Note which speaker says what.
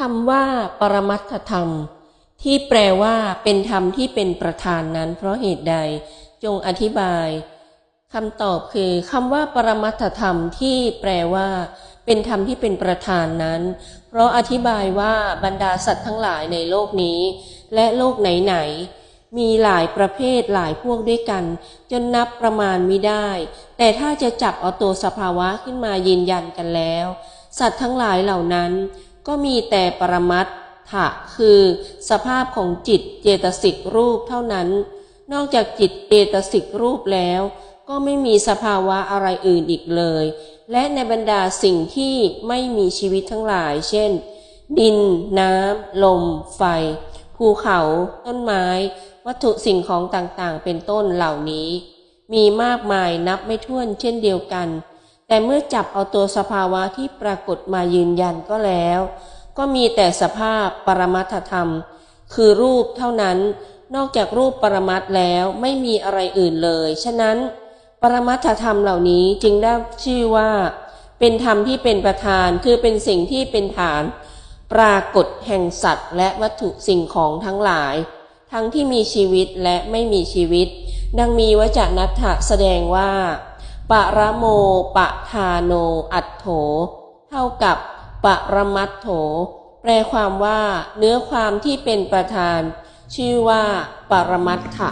Speaker 1: คำว่าปรมัตถธรรม ที่แปลว่า เป็นธรรมที่เป็นประธานนั้น เพราะเหตุใด จงอธิบายคำตอบคือคำว่า ปรมัตถธรรมที่แปลว่า เป็นธรรมที่เป็นประธานนั้น เพราะอธิบายว่าบรรดาสัตว์ทั้งหลายในโลกนี้ และโลกไหนๆมีหลายประเภทหลายพวกด้วยกัน จนนับประมาณไม่ได้ แต่ถ้าจะจับเอาตัวสภาวะขึ้นมายืนยันกันแล้ว สัตว์ทั้งหลายเหล่านั้น ก็มีแต่ปรมัตถะคือ สภาพของจิตเจตสิกรูปเท่านั้น นอกจากจิตเจตสิกรูปแล้ว ก็ไม่มีสภาวะอะไรอื่นอีกเลย และในบรรดาสิ่งที่ไม่มีชีวิตทั้งหลาย เช่น ดิน น้ำ ลม ไฟ ภูเขา ต้นไม้ วัตถุสิ่งของต่างๆ เป็นต้นเหล่านี้ มีมากมายนับไม่ถ้วนเช่นเดียวกัน แต่เมื่อจับเอาตัวสภาวะที่ปรากฏมายืนยันก็แล้ว ก็มีแต่สภาพปรมัตถธรรม คือรูปเท่านั้น นอกจากรูปปรมัตถ์แล้วไม่มีอะไรอื่นเลย ฉะนั้น ปรมัตถธรรมเหล่านี้จึงได้ชื่อว่า เป็นธรรมที่เป็นประธานคือเป็นสิ่งที่เป็นฐาน ปรากฏแห่งสัตว์ และวัตถุสิ่งของทั้งหลาย ทั้งที่มีชีวิตและไม่มีชีวิต ดังมีวจนัตถะแสดงว่า ปะระโมปะทาโน อัตโถ เท่ากับปรมัตโถ แปลความว่า เนื้อความที่เป็นประธาน ชื่อว่าปรมัตถะ